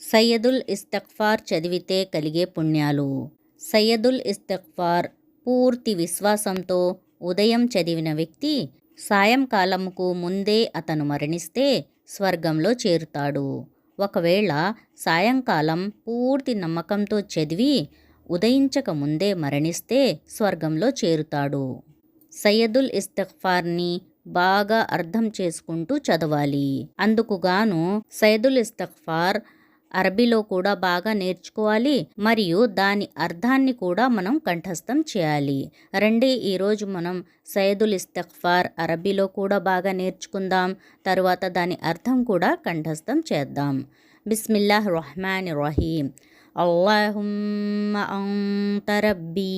సయ్యదుల్ ఇస్తక్ఫార్ చదివితే కలిగే పుణ్యాలు. సయ్యదుల్ ఇస్తక్ఫార్ పూర్తి విశ్వాసంతో ఉదయం చదివిన వ్యక్తి సాయంకాలంకు ముందే అతను మరణిస్తే స్వర్గంలో చేరుతాడు. ఒకవేళ సాయంకాలం పూర్తి నమ్మకంతో చదివి ఉదయించక ముందే మరణిస్తే స్వర్గంలో చేరుతాడు. సయ్యదుల్ ఇస్తక్ఫార్ని బాగా అర్థం చేసుకుంటూ చదవాలి. అందుకుగాను సయ్యదుల్ ఇస్తక్ఫార్ అరబీలో కూడా బాగా నేర్చుకోవాలి మరియు దాని అర్థాన్ని కూడా మనం కంఠస్థం చేయాలి రండి ఈరోజు మనం సయ్యదుల్ ఇస్తగ్ఫార్ అరబీలో కూడా బాగా నేర్చుకుందాం తరువాత దాని అర్థం కూడా కంఠస్థం చేద్దాం బిస్మిల్లాహ్ రహమాన్ రహీం అల్లాహుమ్మ అంత రబ్బీ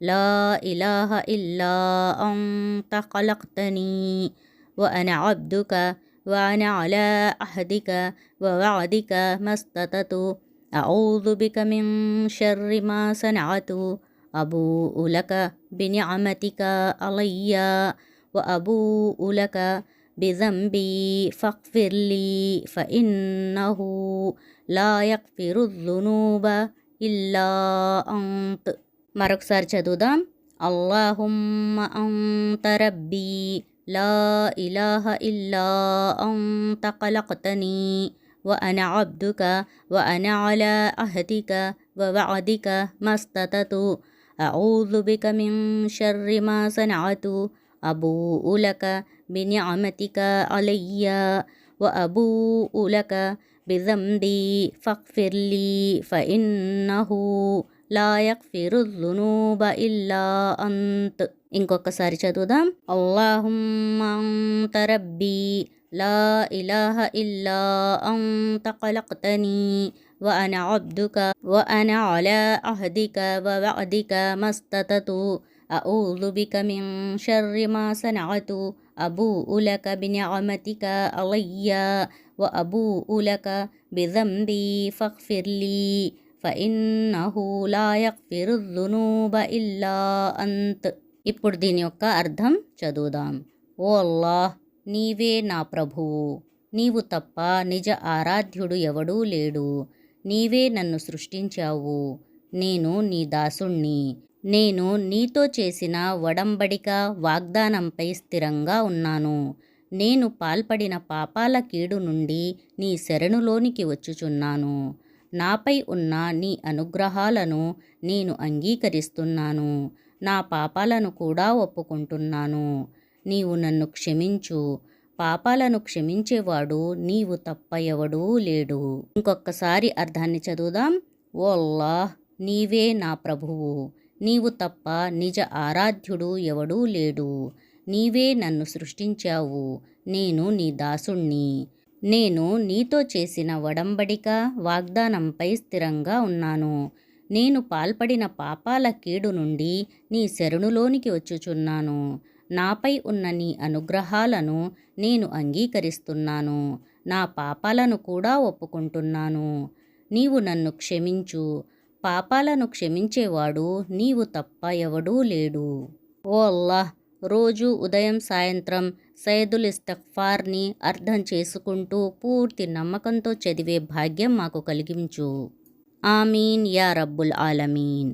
لا إله إلا أنت خلقتني وأنا عبدك وأنا على عهدك ووعدك ما استطعت أعوذ بك من شر ما صنعت أبوء لك بنعمتك علي وأبوء لك بذنبي فاغفر لي فإنه لا يغفر الذنوب إلا أنت మరొకసారి చదువుదాం అల్లాహుమ్మ అంత రబ్బీ لا إله إلا أنت خلقتني وأنا عبدك وأنا على عهدك ووعدك ما استطعت. أعوذ بك من شر ما صنعت. أبوء لك بنعمتك علي وأبوء لك بذنبي فاغفر لي فإنه లా యక్ఫిరు దునూబ ఇల్లా అంత్ ఇంకొకసారి చదువుదాం అల్లాహుమ్మ అంత రబ్బీ లా ఇలాహ ఇల్లా అంత ఖలక్తనీ وأنا عبدك وأنا على عهدك ووعدك ما استطعت أعوذ بك من شر ما صنعت أبوء لك بنعمتك علي وأبوء لك بذنبي فاغفر لي ఫఇన్నహు లా యగ్ఫిరు దునూబ ఇల్లా అంత్ ఇప్పుడు దీని యొక్క అర్థం చదువుదాం. ఓ అల్లాహ్ నీవే నా ప్రభువు. నీవు తప్ప నిజ ఆరాధ్యుడు ఎవడూ లేడు. నీవే నన్ను సృష్టించావు. నేను నీ దాసుణ్ణి. నేను నీతో చేసిన వడంబడిక వాగ్దానంపై స్థిరంగా ఉన్నాను. నేను పాల్పడిన పాపాల కీడు నుండి నీ శరణులోనికి వచ్చుచున్నాను. నాపై ఉన్న నీ అనుగ్రహాలను నేను అంగీకరిస్తున్నాను. నా పాపాలను కూడా ఒప్పుకుంటున్నాను. నీవు నన్ను క్షమించు. పాపాలను క్షమించేవాడు నీవు తప్ప ఎవడూ లేడు. ఇంకొకసారి అర్థాన్ని చదువుదాం. ఓల్లాహ్ నీవే నా ప్రభువు. నీవు తప్ప నిజ ఆరాధ్యుడు ఎవడూ లేడు. నీవే నన్ను సృష్టించావు. నేను నీ దాసుణ్ణి. నేను నీతో చేసిన వడంబడిక వాగ్దానంపై స్థిరంగా ఉన్నాను. నేను పాల్పడిన పాపాల కీడు నుండి నీ శరణులోనికి వచ్చుచున్నాను. నాపై ఉన్న నీ అనుగ్రహాలను నేను అంగీకరిస్తున్నాను. నా పాపాలను కూడా ఒప్పుకుంటున్నాను. నీవు నన్ను క్షమించు. పాపాలను క్షమించేవాడు నీవు తప్ప ఎవడూ లేడు. ఓ అల్లాహ్! రోజు ఉదయం సాయంత్రం సైదుల్ ఇస్తఫార్ని అర్థం చేసుకుంటూ పూర్తి నమ్మకంతో చదివే భాగ్యం మాకు కలిగించు. ఆమీన్ యా రబ్బుల్ ఆలమీన్.